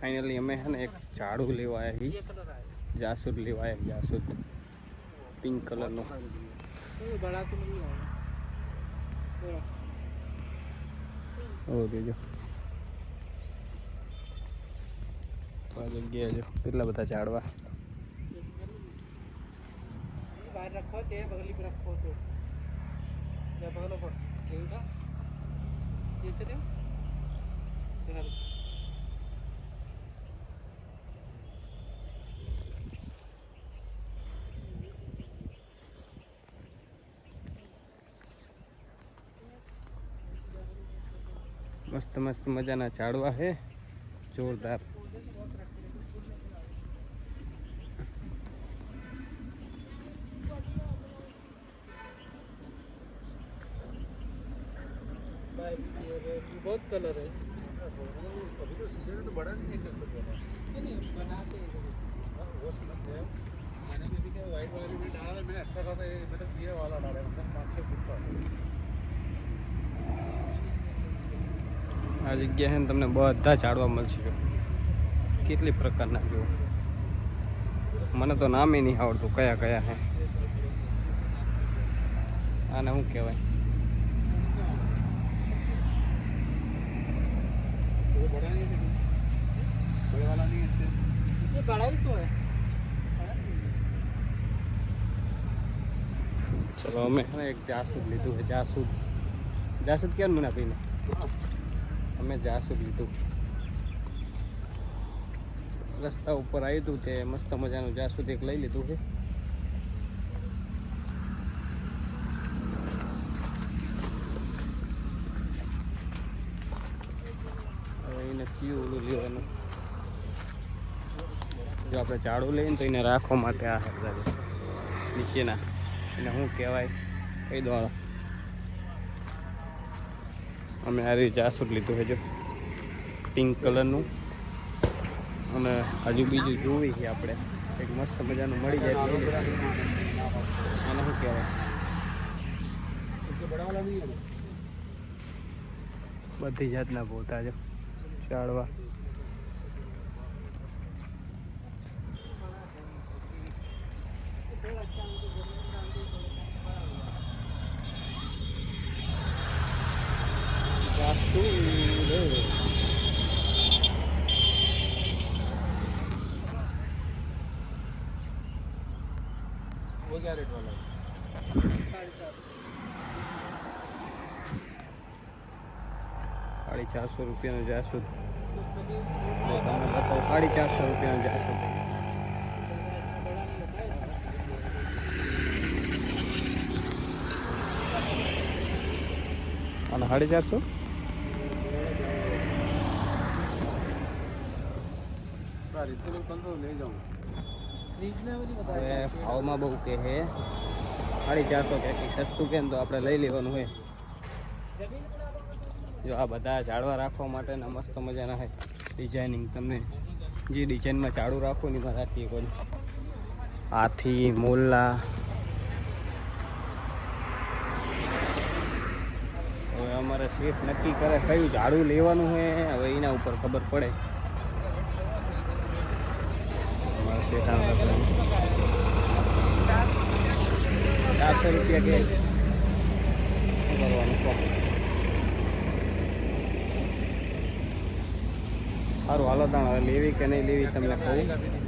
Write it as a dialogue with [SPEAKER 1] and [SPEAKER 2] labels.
[SPEAKER 1] Finally हमें, है ना,
[SPEAKER 2] एक झाड़ू लेवाया ही।
[SPEAKER 1] जासूद लेवाया जासूद। पिंक कलर नो।
[SPEAKER 2] तो गया जो बगली पर रखो तो। जब पर ठीक है ये चले
[SPEAKER 1] મસ્ત મસ્ત મજાના ઝાડવા છે જોરદાર
[SPEAKER 2] बहुत कलर है
[SPEAKER 3] अभी तो सीजन तो बड़ा नहीं है कल
[SPEAKER 2] नहीं बनाते हैं
[SPEAKER 3] वो समझ गया मैंने भी क्या वाइट वाला भी डाला था मैंने अच्छा खासा ये मतलब ये वाला डाला है मतलब पाँच छः फुट का
[SPEAKER 1] આ જગ્યા છે ને તમને બધા ઝાડવા મળશે કેટલી પ્રકારના જો. મને તો નામે નહીં આવડતું કયા કયા છે. આને શું કહેવાય? ચલો અમે એક જાસૂદ લીધું છે જાસૂદ. જાસૂદ ક્યાં મને આપીને અમે જાસૂદ લીધું? રસ્તા ઉપર આવ્યું હતું તે મસ્ત મજાનું જાસૂદ એક લઈ લીધું છે હવે એને ચિયું ઓલું લેવાનું? જો આપણે ઝાડું લઈએ ને તો એને રાખવા માટે આ નીચેના. એને શું કહેવાય? કહી દો. અમે આ રીતે જાસૂદ લીધું હજુ પિંક કલરનું અને હજુ બીજું જોવી છે આપણે. એક મસ્ત મજાનું મળી જાય આને શું કહેવાય? બધી જાતના ભોતા જો ચાળવા.
[SPEAKER 3] वो क्या रेट वाला है
[SPEAKER 1] સાડી ચારસો રૂપિયાનું જાસૂદ જો તમને બતાવો સાડી ચારસો રૂપિયાનું જાસૂદ અને સાડી ચારસો ભાવમાં બહુ કે હે સાડી ચારસો કે સસ્તું કે તો આપણે લઈ લેવાનું હોય. જો આ બધા ઝાડવા રાખવા માટે માટેના મસ્ત મજાના હે ડિઝાઇનિંગ તમને જે ડિઝાઇનમાં ઝાડું રાખો ને એમાં રાખીએ કોઈ. હાથી મોલ્લા. હવે અમારે શેઠ નક્કી કરે કયું ઝાડું લેવાનું હોય હવે એના ઉપર ખબર પડે. શેઠ ચારસો રૂપિયા કે ભરવાનું સારું, હાલો તાણ હવે લેવી કે નહીં લેવી તમને કહું.